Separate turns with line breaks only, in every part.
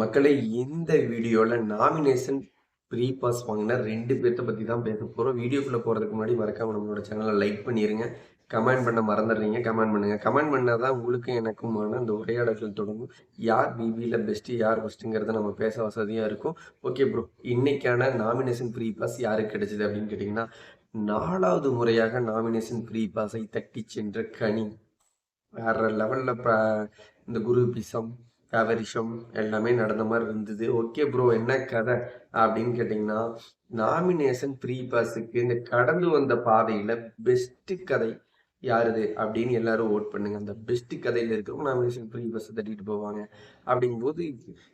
மக்களை இந்த வீடியோவில் நாமினேஷன் ப்ரீ பாஸ் வாங்கின ரெண்டு பேர்த்த பற்றி தான் பேச போகிறோம் வீடியோக்குள்ளே போகிறதுக்கு முன்னாடி மறக்காம நம்மளோட சேனலை லைக் பண்ணிடுங்க கமெண்ட் பண்ண மறந்துடுறீங்க. கமெண்ட் பண்ணுங்கள் கமெண்ட் பண்ணால் தான் உங்களுக்கும் எனக்குமான அந்த உரையாடல்கள் தொடங்கும். யார் பிபியில் பெஸ்ட்டு யார் ஃபஸ்ட்டுங்கிறத நம்ம பேச வசதியாக இருக்கும். ஓகே ப்ரோ இன்றைக்கான நாமினேஷன் ப்ரீ பாஸ் யாருக்கு கிடைச்சிது அப்படின்னு கேட்டிங்கன்னா நாலாவது முறையாக நாமினேஷன் ப்ரீ பாஸை தட்டி சென்ற கனி. வேற லெவலில் இந்த குரு பிசம் கவரிஷம் எல்லாமே நடந்த மாதிரி இருந்தது. ஓகே ப்ரோ என்ன கதை அப்படின்னு கேட்டிங்கன்னா நாமினேஷன் ப்ரீ பாஸுக்கு இந்த கடந்து வந்த பாதையில் பெஸ்ட்டு கதை யாருது அப்படின்னு எல்லாரும் ஓட் பண்ணுங்க. அந்த பெஸ்ட் கதையில் இருக்கிறவங்க நாமினேஷன் ப்ரீ பஸ்ஸை தட்டிட்டு போவாங்க. அப்படிங்கும்போது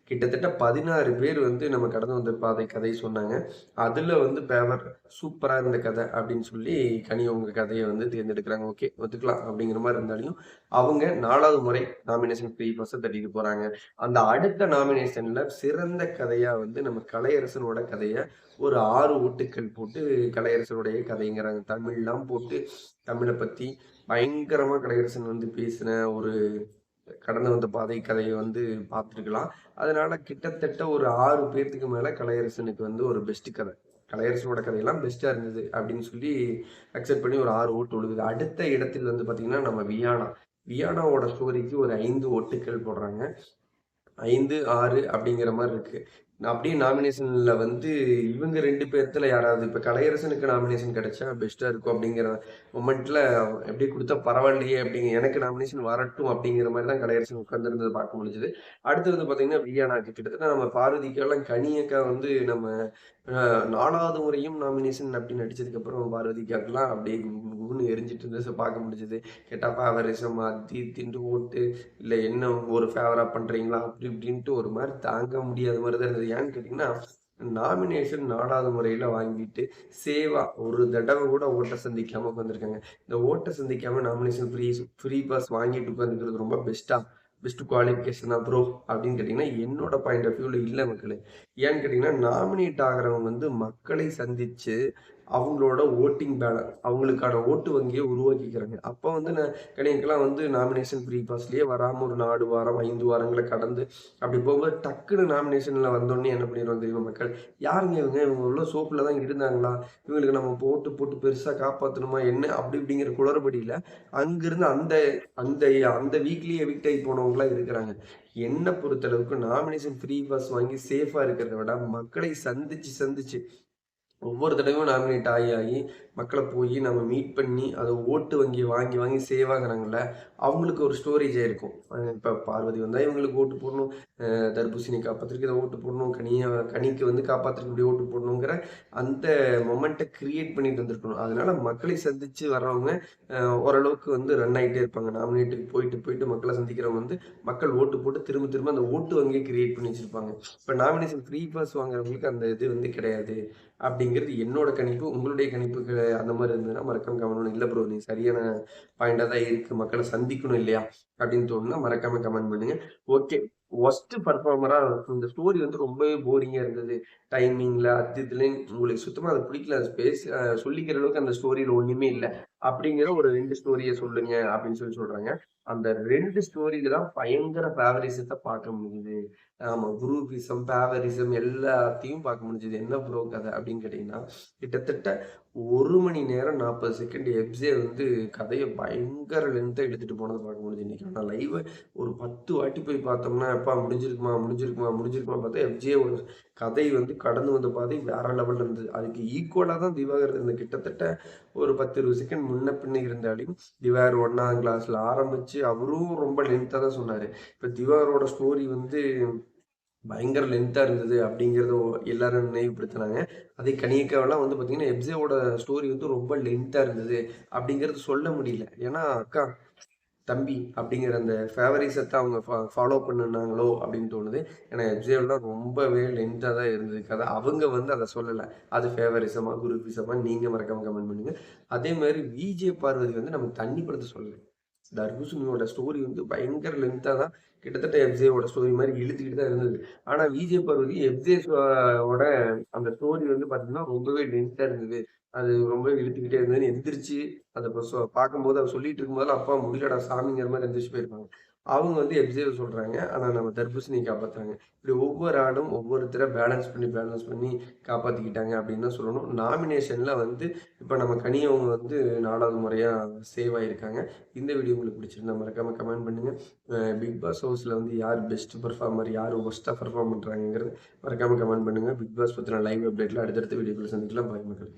கிட்டத்தட்ட பதினாறு பேர் வந்து நம்ம கடந்து வந்த பாதை கதை சொன்னாங்க. அதில் வந்து பேவர் சூப்பராக இருந்த கதை அப்படின்னு சொல்லி கனி உங்க கதையை வந்து தேர்ந்தெடுக்கிறாங்க. ஓகே ஒத்துக்கலாம் அப்படிங்கிற மாதிரி இருந்தாலும் அவங்க நாலாவது முறை நாமினேஷன் ப்ரீ பஸ்ஸை தட்டிட்டு போகிறாங்க அந்த அடுத்த நாமினேஷனில் சிறந்த கதையாக வந்து நம்ம கலையரசனோட கதையை ஒரு ஆறு ஓட்டுக்கள் போட்டு கலையரசனுடைய கதைங்கிறாங்க. தமிழ்லாம் போட்டு தமிழை பற்றி பயங்கரமாக கலையரசன் வந்து பேசின ஒரு கடந்து வந்த பாதை கதையை வந்து பார்த்துருக்கலாம். அதனால கிட்டத்தட்ட ஒரு ஆறு பேர்த்துக்கு மேலே கலையரசனுக்கு வந்து ஒரு பெஸ்ட் கதை. கலையரசனோட கதையெல்லாம் பெஸ்ட்டாக இருந்தது அப்படின்னு சொல்லி அக்செப்ட் பண்ணி ஒரு ஆறு ஓட்டு ஒழுகுது அடுத்த இடத்தில் வந்து பார்த்தீங்கன்னா நம்ம வியானா. வியானாவோட ஸ்டோரிக்கு ஒரு ஐந்து ஓட்டுக்கள் போடுறாங்க. ஐந்து ஆறு அப்படிங்கிற மாதிரி இருக்கு. அப்படியே நாமினேஷன்ல வந்து இவங்க ரெண்டு பேர்த்துல யாராவது இப்ப கலையரசனுக்கு நாமினேஷன் கிடைச்சா பெஸ்டா இருக்கும் அப்படிங்கிற மொமெண்ட்ல எப்படி கொடுத்தா பரவாயில்லையே அப்படிங்க எனக்கு நாமினேஷன் வரட்டும் அப்படிங்கிற மாதிரி தான் கலையரசன் உட்கார்ந்துருந்தது பார்க்க முடிஞ்சது. அடுத்து வந்து பாத்தீங்கன்னா வியானாக்கு கிட்டத்தட்ட நம்ம பார்வதிக்கெல்லாம் கனியக்கா வந்து நம்ம நாலாவது முறையும் நாமினேஷன் அப்படின்னு நடிச்சதுக்கு அப்புறம் பார்வதிக்காக்கெல்லாம் அப்படியே குன்னு எரிஞ்சிட்டு இருந்தது பார்க்க முடிஞ்சது. கேட்டா ஃபேவரிசம் அத்தி திண்டு ஓட்டு இல்லை என்ன ஒரு ஃபேவரா பண்றீங்களா? அப்படி இப்படின்ட்டு ஒரு மாதிரி தாங்க முடியாத மாதிரி தான் இருந்தது. ஏன்னு கேட்டிங்கன்னா நாமினேஷன் நாடாத முறையில் வாங்கிட்டு சேவா ஒரு தடவை கூட ஓட்டை சந்திக்காமல் உட்காந்துருக்காங்க இந்த ஓட்டை சந்திக்காமல் நாமினேஷன் ஃப்ரீ ஃப்ரீ பாஸ் வாங்கிட்டு உட்காந்துக்கிறது ரொம்ப பெஸ்ட்டாக பெஸ்ட் குவாலிஃபிகேஷனா ப்ரோ அப்படின்னு கேட்டிங்கன்னா என்னோட பாயிண்ட் ஆஃப் வியூவில் இல்லை மக்களே. ஏன்னு கேட்டிங்கன்னா நாமினேட் ஆகிறவங்க வந்து மக்களை சந்தித்து அவங்களோட ஓட்டிங் பேனர் அவங்களுக்கான ஓட்டு வங்கியை உருவாக்கிக்கிறாங்க. அப்போ வந்து நான் கணியங்கெல்லாம் வந்து நாமினேஷன் ஃப்ரீ பாஸ்லேயே வராமல் ஒரு நாலு வாரம் ஐந்து வாரங்களை கடந்து அப்படி போகும்போது டக்குன்னு நாமினேஷனில் வந்தோடனே என்ன பண்ணிடுவோம் தெரியுமா மக்கள்? யாருங்க இவங்க? இவங்க உள்ள சோப்பில் தான் இருந்தாங்களா? இவங்களுக்கு நம்ம போட்டு போட்டு பெருசாக காப்பாற்றணுமா என்ன? அப்படி இப்படிங்கிற குளறுபடியில் அங்கிருந்து அந்த அந்த அந்த வீக்லி எவிக்ட் ஆகி போனவங்களாம் இருக்கிறாங்க. என்னை பொறுத்தளவுக்கு நாமினேஷன் ஃப்ரீ பாஸ் வாங்கி சேஃபாக இருக்கிறத விட மக்களை சந்திச்சு சந்திச்சு ஒவ்வொரு தடவையும் நாமினேட் ஆகி ஆகி மக்களை போய் நம்ம மீட் பண்ணி அதை ஓட்டு வங்கி வாங்கி வாங்கி சேவ் ஆகுறாங்கல்ல அவங்களுக்கு ஒரு ஸ்டோரேஜ் ஆகிருக்கும் இப்போ பார்வதி வந்தால் இவங்களுக்கு ஓட்டு போடணும். தர்பூசணி காப்பாற்றுக்கு இதை ஓட்டு போடணும். கனியை கனிக்கு வந்து காப்பாற்றுக்கு இப்படி ஓட்டு போடணுங்கிற அந்த மொமெண்ட்டை க்ரியேட் பண்ணிட்டு வந்திருக்கணும். அதனால மக்களை சந்தித்து வர்றவங்க ஓரளவுக்கு வந்து ரன் ஆகிட்டே இருப்பாங்க. நாமினேட்டுக்கு போயிட்டு போயிட்டு மக்களை சந்திக்கிறவங்க வந்து மக்கள் ஓட்டு போட்டு திரும்ப திரும்ப அந்த ஓட்டு வங்கியை கிரியேட் பண்ணி வச்சுருப்பாங்க. இப்போ நாமினேஷன் ஃப்ரீ பாஸ் வாங்குறவங்களுக்கு அந்த இது வந்து கிடையாது. அப்படிங்கிறது என்னோட கணிப்பு உங்களுடைய கணிப்புக்கு அந்த மாதிரி இருந்ததுன்னா மறக்காம கமெண்ட் இல்லை ப்ரோ நீ சரியான பாயிண்டாக தான் இருக்கு. மக்களை சந்திக்கணும் இல்லையா? அப்படின்னு தோணுன்னா மறக்காம கமெண்ட் பண்ணுங்க. ஓகே ஒஸ்ட் பர்ஃபார்மரா இந்த ஸ்டோரி வந்து ரொம்பவே போரிங்கா இருந்தது. டைமிங்ல அது இதுலேயும் உங்களுக்கு சுத்தமா அதை பிடிக்கல. ஸ்பேஸ் சொல்லிக்கிற அளவுக்கு அந்த ஸ்டோரியில ஒண்ணுமே இல்லை. அப்படிங்கிற ஒரு ரெண்டு ஸ்டோரியை சொல்லுங்க அப்படின்னு சொல்லி சொல்றாங்க. அந்த ரெண்டு ஸ்டோரியில தான் பயங்கர ஃபேவரிசத்தை பார்க்க முடியுது ஆமா குரூபிசம் ஃபேவரிசம் எல்லாத்தையும் பார்க்க முடிஞ்சது. என்ன ப்ரோ கதை அப்படின்னு கேட்டீங்கன்னா கிட்டத்தட்ட ஒரு மணி நேரம் நாற்பது செகண்ட் எப்ஸே வந்து கதையை பயங்கர லென்த்தாக எடுத்துகிட்டு போனதை பார்க்க முடிஞ்சு இன்றைக்கி ஆனால் லைவ் ஒரு பத்து வாட்டி போய் பார்த்தோம்னா எப்பா முடிஞ்சிருக்குமா முடிஞ்சிருக்குமா முடிஞ்சிருக்குமா பார்த்தா எஃப்ஜே ஒரு கதை வந்து கடந்து வந்த பாதை வேற லெவலில் இருந்தது. அதுக்கு ஈக்குவலாக தான் திவாகர் இருந்தது கிட்டத்தட்ட ஒரு பத்து இருபது செகண்ட் முன்ன பின்ன இருந்தாலும் திவார் ஒன்னாம் கிளாஸில் ஆரம்பித்து அவரும் ரொம்ப லென்த்தாக தான் சொன்னார். இப்போ திவாரோட ஸ்டோரி வந்து பயங்கர லென்த்தாக இருந்தது அப்படிங்கிறத எல்லாரும் நினைவுபடுத்தினாங்க. அதே கனியக்காவெல்லாம் வந்து பார்த்தீங்கன்னா எப்சேவோட ஸ்டோரி வந்து ரொம்ப லென்த்தாக இருந்தது அப்படிங்கிறது சொல்ல முடியல. ஏன்னா அக்கா தம்பி அப்படிங்கிற அந்த ஃபேவரிசத்தை அவங்க ஃபா ஃபாலோ பண்ணினாங்களோ அப்படின்னு தோணுது. ஏன்னா எப்சேவெல்லாம் ரொம்பவே லென்த்தாக தான் இருந்தது கதை அவங்க வந்து அதை சொல்லலை. அது ஃபேவரிசமாக குருபிசமா நீங்கள் மறக்காமல் கமெண்ட் பண்ணுங்கள் அதே மாதிரி விஜே பார்வதி வந்து நம்ம தண்ணி படத்தை சொல்லலை. தர்பூசணியோட ஸ்டோரி வந்து பயங்கர லென்த்தாக தான் கிட்டத்தட்ட எஃப்ஜேவோட ஸ்டோரி மாதிரி இழுத்துக்கிட்டு தான் இருந்தது. ஆனால் விஜே பார்வதி எஃப்ஜேஸோட அந்த ஸ்டோரி வந்து பார்த்தீங்கன்னா ரொம்பவே லென்த்தாக இருந்தது. அது ரொம்ப இழுத்துக்கிட்டே இருந்ததுன்னு எந்திரிச்சு அதை பார்க்கும்போது அவர் சொல்லிட்டு இருக்கும்போது அப்பா முடியலடா சாமிங்கிற மாதிரி எந்திரிச்சு போயிருப்பாங்க. அவங்க வந்து எப்சேவ் சொல்கிறாங்க ஆனால் நம்ம தர்பூசணி காப்பாற்றுறாங்க இப்படி ஒவ்வொரு ஆடும் ஒவ்வொருத்தரை பேலன்ஸ் பண்ணி பேலன்ஸ் பண்ணி காப்பாற்றிக்கிட்டாங்க அப்படின்னு தான் சொல்லணும். நாமினேஷனில் வந்து இப்போ நம்ம கனியவங்க வந்து நாலாவது முறையாக சேவ் ஆகியிருக்காங்க இந்த வீடியோ உங்களுக்கு பிடிச்சிருந்தா மறக்காமல் கமெண்ட் பண்ணுங்கள் பிக் பாஸ் ஹவுஸில் வந்து யார் பெஸ்ட் பர்ஃபார்மர் யார் ஒஸ்ட்டாக பர்ஃபார்ம் பண்ணுறாங்கிறது மறக்காமல் கமெண்ட் பண்ணுங்கள் பிக் பாஸ் பற்றின லைவ் அப்டேட்டில் அடுத்தடுத்த வீடியோக்களை சந்திக்கலாம். பாய் மக்கள்.